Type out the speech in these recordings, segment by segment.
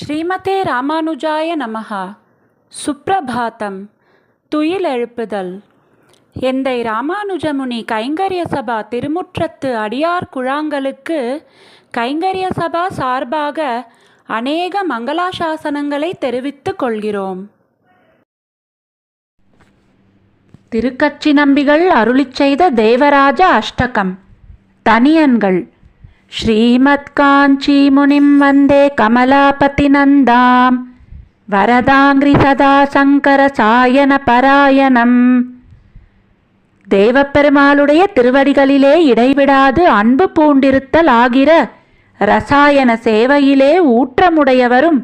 ஸ்ரீமதே ராமானுஜாய நமஹா. சுப்ரபாதம் துயில் எழுப்புதல் எந்தை ராமானுஜமுனி கைங்கரிய சபா திருமுற்றத்து அடியார் குழாங்களுக்கு கைங்கரிய சபா சார்பாக அநேக மங்களாசாசனங்களை தெரிவித்துக் கொள்கிறோம். திருக்கச்சி நம்பிகள் அருளிச் செய்த தேவராஜ அஷ்டகம். தனியன்கள். ஸ்ரீமத் காஞ்சி முனிம் வந்தே கமலாபதி நந்தாம் வரதாங்கிரி சதா சங்கர சாயன பராயணம். தேவப்பெருமாளுடைய திருவடிகளிலே இடைவிடாது அன்பு பூண்டிருத்தல் ஆகிற ரசாயன சேவையிலே ஊற்றமுடையவரும்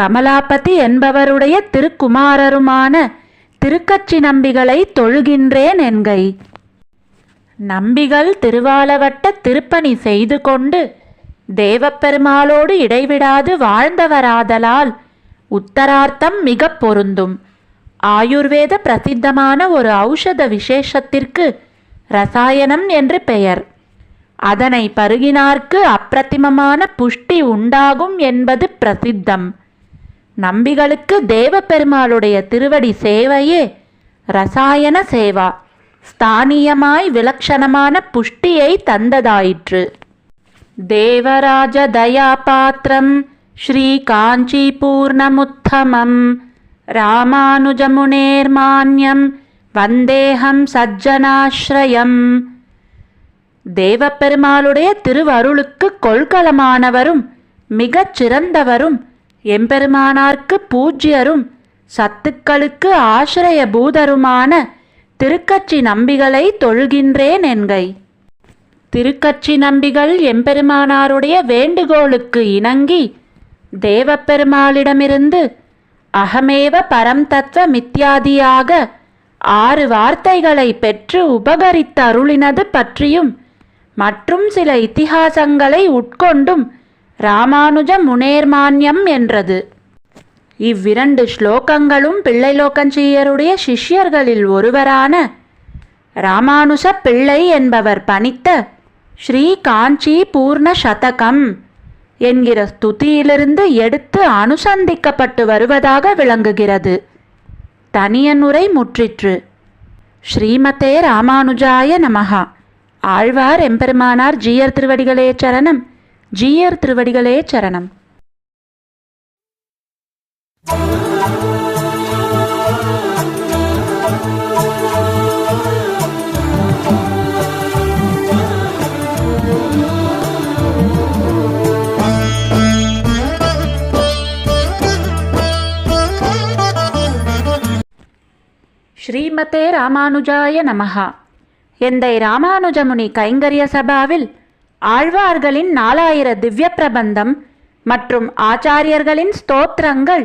கமலாபதி என்பவருடைய திருக்குமாரருமான திருக்கச்சி நம்பிகளை தொழுகின்றேன் என்கை. நம்பிகள் திருவாலவட்ட திருப்பணி செய்து கொண்டு தேவப்பெருமாளோடு இடைவிடாது வாழ்ந்தவராதலால் உத்தரார்த்தம் மிக பொருந்தும். ஆயுர்வேத பிரசித்தமான ஒரு ஔஷத விசேஷத்திற்கு ரசாயனம் என்று பெயர். அதனை பருகினார்க்கு அப்பிரத்திமமான புஷ்டி உண்டாகும் என்பது பிரசித்தம். நம்பிகளுக்கு தேவப்பெருமாளுடைய திருவடி சேவையே ரசாயன சேவா. ஸ்தானியமாய் விலக்ஷணமான புஷ்டியை தந்ததாயிற்று. தேவராஜ தயாபாத்திரம் ஸ்ரீ காஞ்சிபூர்ணமுத்தமம் ராமானுஜமுனேர்மான்யம் வந்தேகம் சஜ்ஜனாஸ்ரயம் தேவப்பெருமாளுடைய திருவருளுக்கு கொள்கலமானவரும் மிகச் சிறந்தவரும் எம்பெருமானார்க்கு பூஜ்யரும் சத்துக்களுக்கு ஆசிரய பூதருமான திருக்கட்சி நம்பிகளை தொழுகின்றேன் என்கை. திருக்கட்சி நம்பிகள் எம்பெருமானாருடைய வேண்டுகோளுக்கு இணங்கி தேவப்பெருமாளிடமிருந்து அகமேவ பரம் தத்துவ மித்யாதியாக ஆறு வார்த்தைகளை பெற்று உபகரித்த அருளினது பற்றியும் மற்றும் சில இத்திகாசங்களை உட்கொண்டும் ராமானுஜ முனேர்மான்யம் என்றது. இவ்விரண்டு ஸ்லோகங்களும் பிள்ளைலோக்கஞ்சீயருடைய சிஷ்யர்களில் ஒருவரான ராமானுஷ பிள்ளை என்பவர் பணித்த ஸ்ரீ காஞ்சி பூர்ண சதகம் என்கிற ஸ்துதியிலிருந்து எடுத்து அனுசந்திக்கப்பட்டு வருவதாக விளங்குகிறது. தனியனுரை முற்றிற்று. ஸ்ரீமதே ராமானுஜாய நமகா ஆழ்வார் எம்பெருமானார் ஜீயர் திருவடிகளே சரணம். ஜீயர் திருவடிகளே சரணம். ஸ்ரீமதே ராமானுஜாய நமஹா. எந்தை ராமானுஜமுனி கைங்கரிய சபாவில் ஆழ்வார்களின் நாலாயிர திவ்ய பிரபந்தம் மற்றும் ஆச்சாரியர்களின் ஸ்தோத்திரங்கள்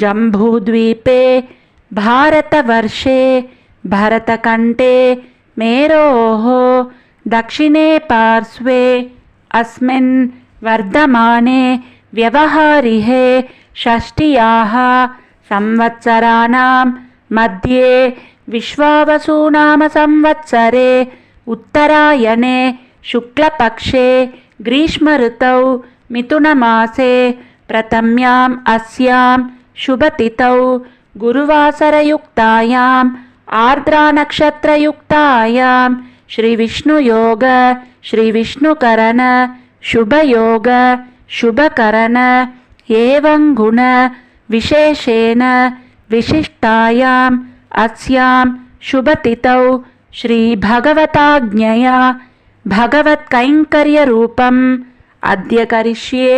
जम्बूद्वीपे भारतवर्षे भरतकण्ठे मेरोः दक्षिणे पार्श्वे अस्मिन् वर्धमाने व्यवहारिहे षष्ट्याः संवत्सराणां मध्ये विश्वावसूनामसंवत्सरे उत्तरायणे शुक्लपक्षे ग्रीष्मऋतौ मिथुनमासे प्रथम्याम् अस्यां शुभतिथौ गुरुवासरयुक्तायाम् आर्द्रानक्षत्रयुक्तायां श्रीविष्णुयोग श्रीविष्णुकरण शुभयोग शुभकरण एवङ्गुण विशेषेण विशिष्टायाम् अस्यां शुभतिथौ श्रीभगवताज्ञया भगवत्कैङ्कर्यरूपम् अद्य करिष्ये